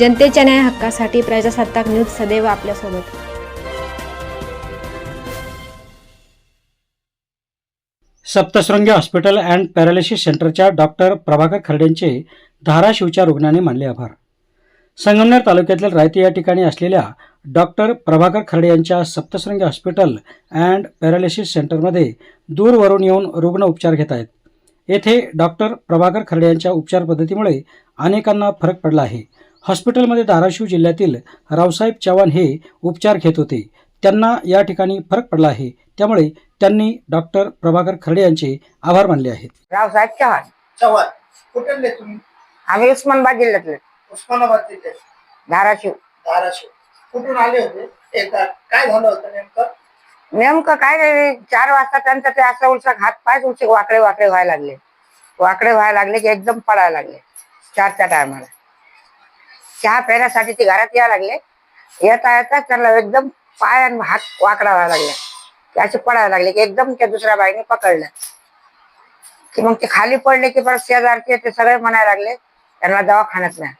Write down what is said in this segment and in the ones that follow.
जनतेच्या न्याय हक्कासाठी प्रजासत्ताक न्यूज सदैव आपल्यासोबत. सप्तशृंगी हॉस्पिटल अँड पॅरालिसिस सेंटरच्या डॉक्टर प्रभाकर खर्डेंचे धाराशिवच्या रुग्णाने मानले आभार. संगमनेर तालुक्यातील रायते या ठिकाणी असलेल्या डॉक्टर प्रभाकर खर्डे यांच्या सप्तशृंगी हॉस्पिटल अँड पॅरालिसिस सेंटरमध्ये दूरवरून येऊन रुग्ण उपचार घेत आहेत. येथे डॉक्टर प्रभाकर खर्डे यांच्या उपचार पद्धतीमुळे अनेकांना फरक पडला आहे. हॉस्पिटलमध्ये धाराशिव जिल्ह्यातील रावसाहेब चव्हाण हे उपचार घेत होते. त्यांना या ठिकाणी फरक पडला आहे. त्यामुळे त्यांनी डॉक्टर प्रभाकर खर्डे यांचे आभार मानले आहेत. रावसाहेब चव्हाण. चव्हाण कुठले तुम्ही? आम्ही उस्मानाबाद जिल्ह्यातले. उस्मानाबाद तिथे धाराशिव. धाराशिव. कुठून आले होते? एकदा काय झालं होतं नेमकं? नेमकं काय रे चार वाजता त्यांचं ते असं उलसक हात पाय उलसे वाकडे वाकडे व्हायला लागले. वाकडे व्हायला लागले की एकदम पडायला लागले. चारच्या टायमाला. चहा पिण्यासाठी ते घरात यायला लागले. येता येता त्यांना एकदम पाय आणि हात वाकडा व्हायला लागले. ते असे पडायला लागले की एकदम त्या दुसऱ्या बाईने पकडलं. की मग ते खाली पडले की परत शेजारचे ते सगळे म्हणायला लागले त्यांना दवाखान्यात नाही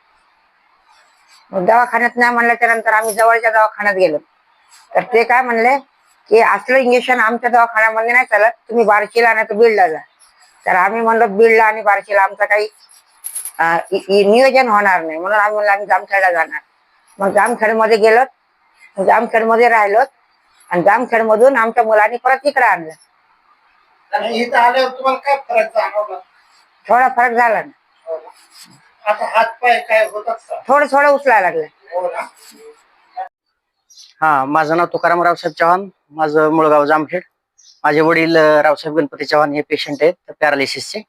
मग दवाखान्यात नाही म्हणल्याच्या नंतर आम्ही जवळच्या दवाखान्यात गेलो. तर ते काय म्हणले की असलं इंजेक्शन आमच्या दवाखान्यामध्ये नाही चालत. तुम्ही बारशीला नाही तर बीडला जा. तर आम्ही म्हणलो बीडला आणि बारशीला आमचं काही नियोजन होणार नाही म्हणून आम्ही म्हणलं आम्ही जामखेडला जाणार मग जामखेडमध्ये गेलो जामखेडमध्ये राहिलो आणि जामखेडमधून आमच्या मुलांनी परत इकडे आणलं आणि इथं आल्यावर तुम्हाला काय फरक जाणवला थोडा फरक झाला ना ना? आता हात पाय काय होतात का थोडं थोडं उचलायला लागलं हो ना माझं नाव तुकाराम रावसाहेब चव्हाण माझं मुळगाव जामखेड माझे वडील रावसाहेब गणपती चव्हाण हे पेशंट आहेत पॅरालिसिसचे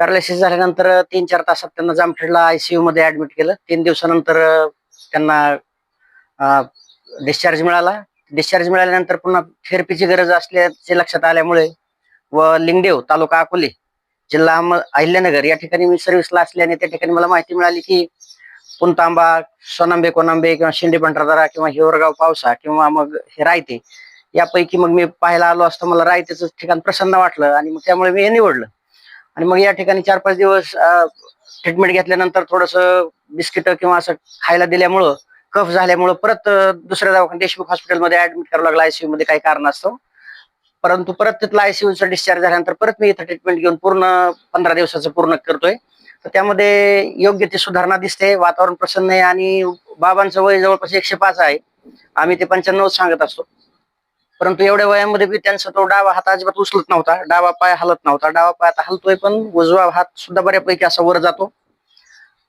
पॅरालिसिस झाल्यानंतर तीन चार तासात त्यांना जामखेडला आयसीयू मध्ये ऍडमिट केलं. तीन दिवसानंतर त्यांना डिस्चार्ज मिळाला. डिस्चार्ज मिळाल्यानंतर पुन्हा थेरपीची गरज असल्याचे लक्षात आल्यामुळे व लिंगदेव तालुका अकोले जिल्हा अहिल्यानगर या ठिकाणी मी सर्व्हिसला असल्याने त्या ठिकाणी मला माहिती मिळाली की पुणतांबा सोनांबे कोनांबे किंवा शिंदे पंढरदारा किंवा हिवरगाव पावसा किंवा मग हे रायते यापैकी मग मी पाहायला आलो असतो. मला रायतेचं ठिकाण प्रसन्न वाटलं आणि मग त्यामुळे मी हे निवडलं. आणि मग या ठिकाणी चार पाच दिवस ट्रीटमेंट घेतल्यानंतर थोडस बिस्किट किंवा असं खायला दिल्यामुळं कफ झाल्यामुळं परत दुसऱ्या दवाखान्यात देशमुख हॉस्पिटलमध्ये ऍडमिट करावं लागलं आयसीयू मध्ये काही कारण असतं. परंतु परत तिथला आयसीयूचा डिस्चार्ज झाल्यानंतर परत मी इथं ट्रीटमेंट घेऊन पूर्ण पंधरा दिवसाचं पूर्ण करतोय. तर त्यामध्ये योग्य ती सुधारणा दिसते वातावरण प्रसन्न आहे आणि बाबांचं वय जवळपास एकशे पाच आहे. आम्ही ते पंच्याण्णव सांगत असतो. परंतु एवढ्या वयामध्ये बी त्यांचा तो डावा हात अजिबात उचलत नव्हता डावा पाय हलत नव्हता. डावा पाय आता हलतोय पण उजवा हात सुद्धा बऱ्यापैकी असा वर जातो.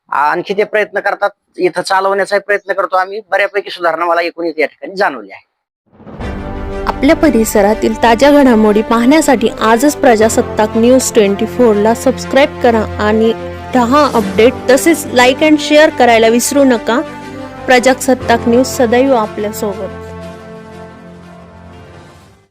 आणखी ते प्रयत्न करतात इथं चालवण्याचा प्रयत्न करतो आम्ही. बऱ्यापैकी सुधारणा मला एकूण या ठिकाणी जाणवली आहे. आपल्या परिसरातील ताज्या घडामोडी पाहण्यासाठी आजच प्रजासत्ताक न्यूज ट्वेंटी फोरला सबस्क्राईब करा आणि दहा अपडेट तसेच लाईक अँड शेअर करायला विसरू नका. प्रजासत्ताक न्यूज सदैव आपल्यासोबत.